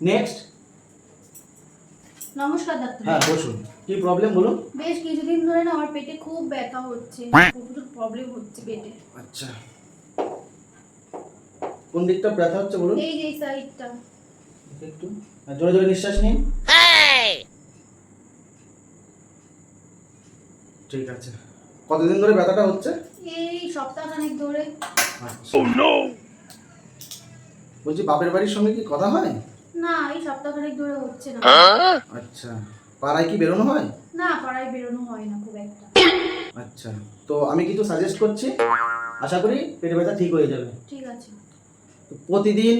Next নমস্কার doctor হ্যাঁ বসুন। কি প্রবলেম বলুন? বেশ কিছুদিন ধরে না আমার পেটে খুব ব্যথা হচ্ছে। প্রচুর প্রবলেম হচ্ছে পেটে। আচ্ছা। কোন দিকটা ব্যথা হচ্ছে বলুন? এই যে এই সাইডটা একটু। জোরে জোরে নিঃশ্বাস নিন। ঠিক আছে। কতদিন ধরে ব্যথাটা হচ্ছে? এই সপ্তাহখানেক ধরে। আচ্ছা। বলছি বাপের বাড়ির সঙ্গে কি কথা হয়? না এই সপ্তাহখানেক ধরে হচ্ছে না। আচ্ছা পাড়ায় কি বেরোনো হয়? না পাড়ায় বেরোনো হয় না খুব একটা। আচ্ছা তো আমি কিছু সাজেস্ট করছি। আশা করি পেটে ব্যথা ঠিক হয়ে যাবে। ঠিক আছে। প্রতিদিন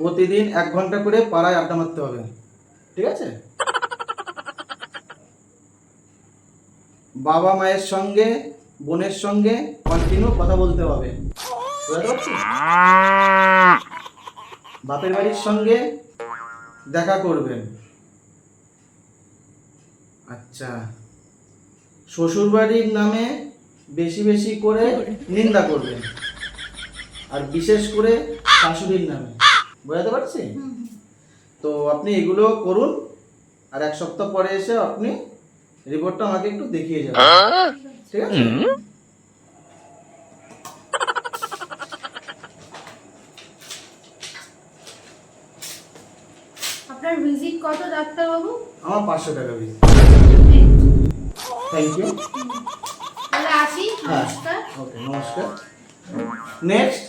প্রতিদিন এক ঘণ্টা করে পাড়ায় আড্ডা মারতে হবে। ঠিক আছে? বাবা মায়ের সঙ্গে বোনের সঙ্গে কন্টিনিউ কথা বলতে হবে। বুঝতে পারছি বাপের বাড়ির সঙ্গে দেখা করবেন। আচ্ছা। শ্বশুর বাড়ির নামে বেশি বেশি করে নিন্দা করবেন। আর বিশেষ করে শাশুড়ির নামে। বোঝাতে পারছি। তো আপনি এগুলো করুন আর এক সপ্তাহ পরে এসে আপনি রিপোর্টটা আমাকে একটু দেখিয়ে যাবেন। ঠিক আছে? আপনার ভিজিট কত ডাক্তারবাবু? আমার পাঁচশো টাকা ভিজিট থ্যাংক ইউ তাহলে আসি হ্যাঁ নমস্কার। ওকে নমস্কার। নেক্সট